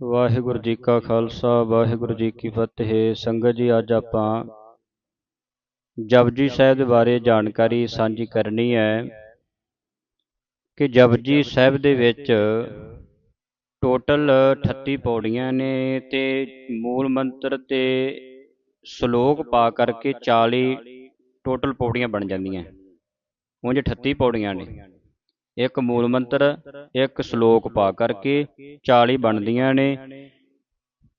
ਵਾਹਿਗੁਰੂ ਜੀ ਕਾ ਖਾਲਸਾ, ਵਾਹਿਗੁਰੂ ਜੀ ਕੀ ਫਤਿਹ। ਸੰਗਤ ਜੀ, ਅੱਜ ਆਪਾਂ ਜਪਜੀ ਸਾਹਿਬ ਦੇ ਬਾਰੇ ਜਾਣਕਾਰੀ ਸਾਂਝੀ ਕਰਨੀ ਹੈ ਕਿ ਜਪਜੀ ਸਾਹਿਬ ਦੇ ਵਿੱਚ ਟੋਟਲ 38 ਪੌੜੀਆਂ ਨੇ ਤੇ ਮੂਲ ਮੰਤਰ ਤੇ ਸ਼ਲੋਕ ਪਾ ਕਰਕੇ 40 ਟੋਟਲ ਪੌੜੀਆਂ ਬਣ ਜਾਂਦੀਆਂ। ਉਂਝ 38 ਪੌੜੀਆਂ ਨੇ। ਇੱਕ ਮੂਲ ਮੰਤਰ ਇੱਕ ਸ਼ਲੋਕ ਪਾ ਕਰਕੇ 40 ਬਣਦੀਆਂ ਨੇ।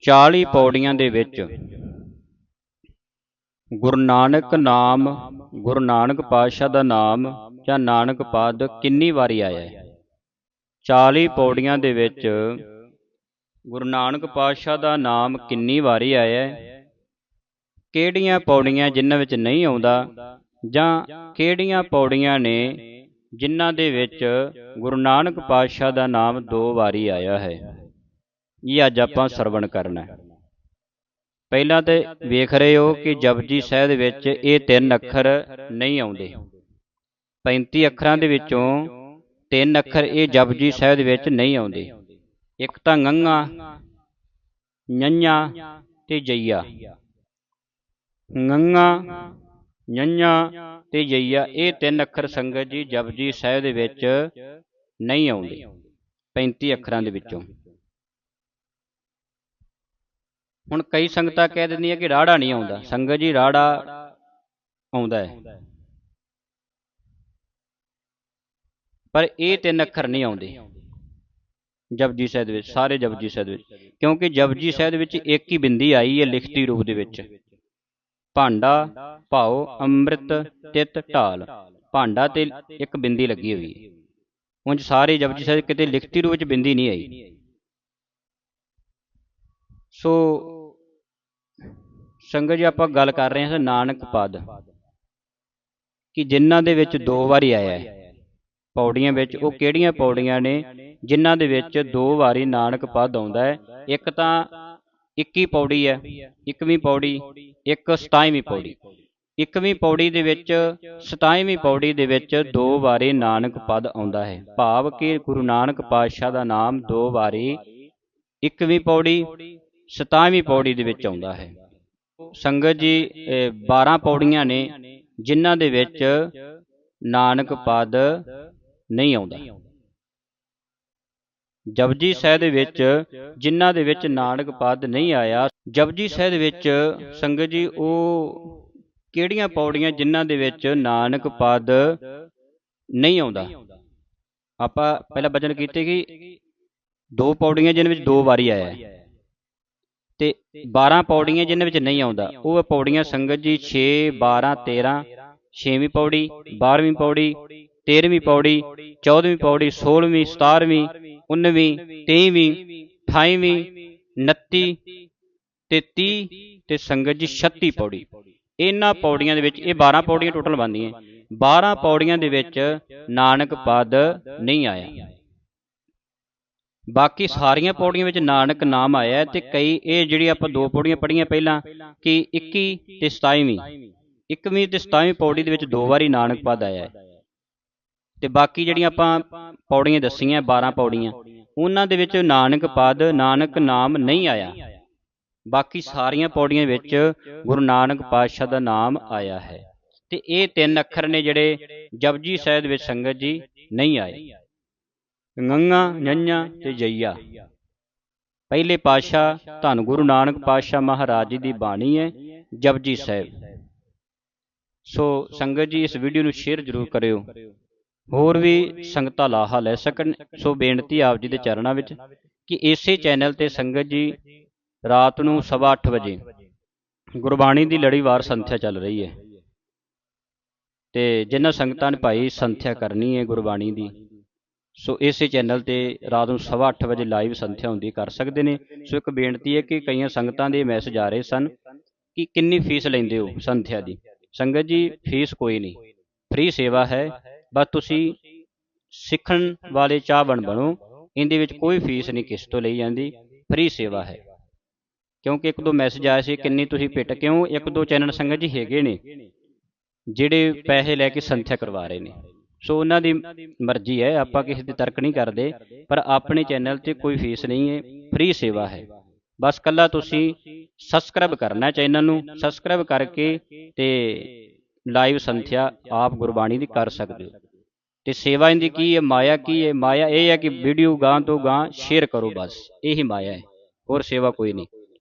40 ਪੌੜੀਆਂ ਦੇ ਵਿੱਚ। ਗੁਰੂ ਨਾਨਕ ਨਾਮ ਗੁਰੂ ਨਾਨਕ ਪਾਤਸ਼ਾਹ ਦਾ ਨਾਮ ਜਾਂ ਨਾਨਕ ਪਦ ਕਿੰਨੀ ਵਾਰੀ ਆਇਆ? ਹੈ 40 ਪੌੜੀਆਂ ਦੇ ਵਿੱਚ ਗੁਰੂ ਨਾਨਕ ਪਾਤਸ਼ਾਹ ਦਾ ਨਾਮ ਕਿੰਨੀ ਵਾਰੀ ਆਇਆ? ਹੈ ਕਿਹੜੀਆਂ ਪੌੜੀਆਂ ਜਿਨ੍ਹਾਂ ਵਿੱਚ ਨਹੀਂ ਆਉਂਦਾ? ਜਾਂ ਕਿਹੜੀਆਂ ਪੌੜੀਆਂ ਨੇ ਜਿਨ੍ਹਾਂ ਦੇ ਵਿੱਚ ਗੁਰੂ ਨਾਨਕ ਪਾਤਸ਼ਾਹ ਦਾ ਨਾਮ ਦੋ ਵਾਰੀ ਆਇਆ ਹੈ। ਇਹ ਅੱਜ ਆਪਾਂ ਸਰਵਣ ਕਰਨਾ ਹੈ। ਪਹਿਲਾਂ ਤੇ ਵੇਖ ਰਹੇ ਹੋ ਕਿ ਜਪਜੀ ਸਾਹਿਬ ਦੇ ਵਿੱਚ ਇਹ ਤਿੰਨ ਅੱਖਰ ਨਹੀਂ ਆਉਂਦੇ। 35 ਅੱਖਰਾਂ ਦੇ ਵਿੱਚੋਂ ਤਿੰਨ ਅੱਖਰ ਇਹ ਜਪਜੀ ਸਾਹਿਬ ਦੇ ਵਿੱਚ ਨਹੀਂ ਆਉਂਦੇ। ਇੱਕ ਤਾਂ ਗੰਗਾ ਨੰਨਾ ਤੇ ਜਈਆ। ਗੰਗਾ ਨੰਨਾ ਤੇ ਜਈਆ ਇਹ ਤਿੰਨ ਅੱਖਰ ਸੰਗਤ ਜੀ ਜਪਜੀ ਸਾਹਿਬ ਦੇ ਵਿੱਚ ਨਹੀਂ ਆਉਂਦੇ। 35 ਅੱਖਰਾਂ ਦੇ ਵਿੱਚੋਂ। ਹੁਣ ਕਈ ਸੰਗਤਾਂ ਕਹਿ ਦਿੰਦੀਆਂ ਕਿ ਰਾੜਾ ਨਹੀਂ ਆਉਂਦਾ। ਸੰਗਤ ਜੀ ਰਾੜਾ ਆਉਂਦਾ ਹੈ। ਪਰ ਇਹ ਤਿੰਨ ਅੱਖਰ ਨਹੀਂ ਆਉਂਦੇ। ਜਪਜੀ ਸਾਹਿਬ ਦੇ ਵਿੱਚ, ਸਾਰੇ ਜਪਜੀ ਸਾਹਿਬ ਦੇ ਵਿੱਚ। ਕਿਉਂਕਿ ਜਪਜੀ ਸਾਹਿਬ ਦੇ ਵਿੱਚ ਇੱਕ ਹੀ ਬਿੰਦੀ ਆਈ ਹੈ ਲਿਖਤੀ ਰੂਪ ਦੇ ਵਿੱਚ। ਭਾਂਡਾ ਭਾਉ ਅੰਮ੍ਰਿਤ ਤਿਤ ਢਾਲ। ਭਾਂਡਾ ਤੇ ਇੱਕ ਬਿੰਦੀ ਲੱਗੀ ਹੋਈ ਹੈ। ਉਂਝ ਸਾਰੇ ਜਪਜੀ ਸਾਹਿਬ ਕਿਤੇ ਲਿਖਤੀ ਰੂਪ ਵਿੱਚ ਬਿੰਦੀ ਨਹੀਂ ਆਈ। ਸੋ ਸੰਗਤ ਜੀ ਆਪਾਂ ਗੱਲ ਕਰ ਰਹੇ ਹਾਂ ਨਾਨਕ ਪਦ। ਕਿ ਜਿਨ੍ਹਾਂ ਦੇ ਵਿੱਚ ਦੋ ਵਾਰੀ ਆਇਆ ਹੈ। ਪੌੜੀਆਂ ਵਿੱਚ ਉਹ ਕਿਹੜੀਆਂ ਪੌੜੀਆਂ ਨੇ ਜਿਨ੍ਹਾਂ ਦੇ ਵਿੱਚ ਦੋ ਵਾਰੀ ਨਾਨਕ ਪਦ ਆਉਂਦਾ ਹੈ। ਇੱਕ ਤਾਂ 21 ਪੌੜੀ ਹੈ। 21ਵੀਂ ਪੌੜੀ ਇੱਕ 27ਵੀਂ ਪੌੜੀ। 21ਵੀਂ ਪੌੜੀ ਦੇ ਵਿੱਚ 27ਵੀਂ ਪੌੜੀ ਦੇ ਵਿੱਚ ਦੋ ਵਾਰੀ ਨਾਨਕ ਪਦ ਆਉਂਦਾ ਹੈ। ਭਾਵ ਕਿ ਗੁਰੂ ਨਾਨਕ ਪਾਤਸ਼ਾਹ ਦਾ ਨਾਮ ਦੋ ਵਾਰੀ 21ਵੀਂ ਪੌੜੀ 27ਵੀਂ ਪੌੜੀ ਦੇ ਵਿੱਚ ਆਉਂਦਾ ਹੈ। ਸੰਗਤ ਜੀ 12 ਪੌੜੀਆਂ ਨੇ ਜਿਨ੍ਹਾਂ ਦੇ ਵਿੱਚ ਨਾਨਕ ਪਦ ਨਹੀਂ ਆਉਂਦਾ। ਜਪਜੀ ਸਾਹਿਬ ਦੇ ਵਿੱਚ ਜਿਨ੍ਹਾਂ ਦੇ ਵਿੱਚ ਨਾਨਕ ਪਦ ਨਹੀਂ ਆਇਆ, ਜਪਜੀ ਸਾਹਿਬ ਦੇ ਵਿੱਚ ਸੰਗਤ ਜੀ, ਉਹ ਕਿਹੜੀਆਂ ਪੌੜੀਆਂ ਜਿਨ੍ਹਾਂ ਦੇ ਵਿੱਚ ਨਾਨਕ ਪਦ ਨਹੀਂ ਆਉਂਦਾ? ਆਪਾਂ ਪਹਿਲਾਂ ਬਚਨ ਕੀਤੇ ਕਿ ਦੋ ਪੌੜੀਆਂ ਜਿਨ੍ਹਾਂ ਵਿੱਚ ਦੋ ਵਾਰੀ ਆਇਆ ਤੇ 12 ਪੌੜੀਆਂ ਜਿਨ੍ਹਾਂ ਵਿੱਚ ਨਹੀਂ ਆਉਂਦਾ, ਉਹ ਪੌੜੀਆਂ ਸੰਗਤ ਜੀ 6 12 13 6ਵੀਂ ਪੌੜੀ 12ਵੀਂ ਪੌੜੀ 13ਵੀਂ ਪੌੜੀ 14ਵੀਂ ਪੌੜੀ 16ਵੀਂ 17ਵੀਂ 19ਵੀਂ 23ਵੀਂ 28ਵੀਂ 29 ਤੇ 30 ਤੇ ਸੰਗਤ ਜੀ 36 ਪੌੜੀ। ਇਹਨਾਂ ਪੌੜੀਆਂ ਦੇ ਵਿੱਚ, ਇਹ 12 ਪੌੜੀਆਂ ਟੋਟਲ ਬਣਦੀਆਂ। 12 ਪੌੜੀਆਂ ਦੇ ਵਿੱਚ ਨਾਨਕ ਪਦ ਨਹੀਂ ਆਇਆ। ਬਾਕੀ ਸਾਰੀਆਂ ਪੌੜੀਆਂ ਵਿੱਚ ਨਾਨਕ ਨਾਮ ਆਇਆ ਤੇ ਕਈ, ਇਹ ਜਿਹੜੀ ਆਪਾਂ ਦੋ ਪੌੜੀਆਂ ਪੜੀਆਂ ਪਹਿਲਾਂ, ਕਿ 21 ਤੇ 27ਵੀਂ 21ਵੀਂ ਤੇ 27ਵੀਂ ਪੌੜੀ ਦੇ ਵਿੱਚ ਦੋ ਵਾਰੀ ਨਾਨਕ ਪਦ ਆਇਆ ਹੈ। ਤੇ ਬਾਕੀ ਜਿਹੜੀਆਂ ਆਪਾਂ ਪੌੜੀਆਂ ਦੱਸੀਆਂ 12 ਪੌੜੀਆਂ, ਉਹਨਾਂ ਦੇ ਵਿੱਚ ਨਾਨਕ ਪਦ, ਨਾਨਕ ਨਾਮ ਨਹੀਂ ਆਇਆ। ਬਾਕੀ ਸਾਰੀਆਂ ਪੌੜੀਆਂ ਵਿੱਚ ਗੁਰੂ ਨਾਨਕ ਪਾਤਸ਼ਾਹ ਦਾ ਨਾਮ ਆਇਆ ਹੈ। ਤੇ ਇਹ ਤਿੰਨ ਅੱਖਰ ਨੇ ਜਿਹੜੇ ਜਪਜੀ ਸਾਹਿਬ ਵਿੱਚ ਸੰਗਤ ਜੀ ਨਹੀਂ ਆਏ। ਗੰਗਾ ਨੰਨਾ ਤੇ ਜਈਆ। ਪਹਿਲੇ ਪਾਤਸ਼ਾਹ ਧੰਨ ਗੁਰੂ ਨਾਨਕ ਪਾਤਸ਼ਾਹ ਮਹਾਰਾਜ ਜੀ ਦੀ ਬਾਣੀ ਹੈ ਜਪਜੀ ਸਾਹਿਬ। ਸੋ ਸੰਗਤ ਜੀ ਇਸ ਵੀਡੀਓ ਨੂੰ ਸ਼ੇਅਰ ਜ਼ਰੂਰ ਕਰਿਓ। ਹੋਰ ਵੀ ਸੰਗਤਾਂ ਲਾਹਾ ਲੈ ਸਕਣ। ਸੋ ਬੇਨਤੀ ਆਪ ਜੀ ਦੇ ਚਰਨਾਂ ਵਿੱਚ ਕਿ ਇਸੇ ਚੈਨਲ ਤੇ ਸੰਗਤ ਜੀ ਰਾਤ ਨੂੰ 8:30 ਵਜੇ। ਗੁਰਬਾਣੀ ਦੀ ਲੜੀਵਾਰ ਸੰਥਿਆ ਚੱਲ ਰਹੀ ਹੈ। ਤੇ ਜਿਨ੍ਹਾਂ ਸੰਗਤਾਂ ਨੇ ਭਾਈ ਸੰਥਿਆ ਕਰਨੀ ਹੈ ਗੁਰਬਾਣੀ ਦੀ, ਸੋ ਇਸੇ ਚੈਨਲ ਤੇ ਰਾਤ ਨੂੰ 8:30 ਵਜੇ ਲਾਈਵ ਸੰਥਿਆ ਹੁੰਦੀ ਕਰ ਸਕਦੇ ਨੇ। ਸੋ ਇੱਕ ਬੇਨਤੀ ਹੈ ਕਿ ਕਈਆਂ ਸੰਗਤਾਂ ਦੇ ਮੈਸੇਜ ਆ ਰਹੇ ਸਨ ਕਿ ਕਿੰਨੀ ਫੀਸ ਲੈਂਦੇ ਹੋ ਸੰਥਿਆ ਦੀ? ਸੰਗਤ ਜੀ, ਫੀਸ ਕੋਈ ਨਹੀਂ। ਫ੍ਰੀ ਸੇਵਾ ਹੈ। ਬਸ ਤੁਸੀਂ ਸਿੱਖਣ ਵਾਲੇ ਚਾਹਵਣ ਬਣੋ। ਇਹਦੇ ਵਿੱਚ ਕੋਈ ਫੀਸ ਨਹੀਂ ਕਿਸ ਤੋਂ ਲਈ ਜਾਂਦੀ। ਫ੍ਰੀ ਸੇਵਾ ਹੈ। ਕਿਉਂਕਿ ਇੱਕ ਦੋ ਮੈਸੇਜ ਆਏ ਸੀ, ਕਿੰਨੀ ਤੁਸੀਂ ਪਿੱਟ ਕਿਉਂ? ਇੱਕ ਦੋ ਚੈਨਲ ਸੰਗਤ ਜੀ ਹੈਗੇ ਨੇ, ਜਿਹੜੇ ਪੈਸੇ ਲੈ ਕੇ ਸੰਥਿਆ ਕਰਵਾ ਰਹੇ ਨੇ। ਸੋ ਉਹਨਾਂ ਦੀ ਮਰਜ਼ੀ ਹੈ, ਆਪਾਂ ਕਿਸੇ ਤੇ ਤਰਕ ਨਹੀਂ ਕਰਦੇ, ਪਰ ਆਪਣੇ ਚੈਨਲ ਤੇ ਕੋਈ ਫੀਸ ਨਹੀਂ ਹੈ ਫ੍ਰੀ ਸੇਵਾ ਹੈ। ਬਸ ਕੱਲਾ ਤੁਸੀਂ ਸਬਸਕ੍ਰਾਈਬ ਕਰਨਾ ਚੈਨਲ ਨੂੰ ਸਬਸਕ੍ਰਾਈਬ ਕਰਕੇ ਤੇ ਲਾਈਵ ਸੰਥਿਆ ਆਪ ਗੁਰਬਾਣੀ ਦੀ ਕਰ ਸਕਦੇ ਹੋ। ਤੇ ਸੇਵਾ ਇਹਦੀ ਕੀ ਹੈ, ਮਾਇਆ ਕੀ ਹੈ? ਮਾਇਆ ਇਹ ਹੈ ਕਿ ਵੀਡੀਓ ਗਾਂ ਤੋਂ ਗਾਂ ਸ਼ੇਅਰ ਕਰੋ ਬਸ, ਇਹੀ ਮਾਇਆ ਹੈ, ਹੋਰ ਸੇਵਾ ਕੋਈ ਨਹੀਂ।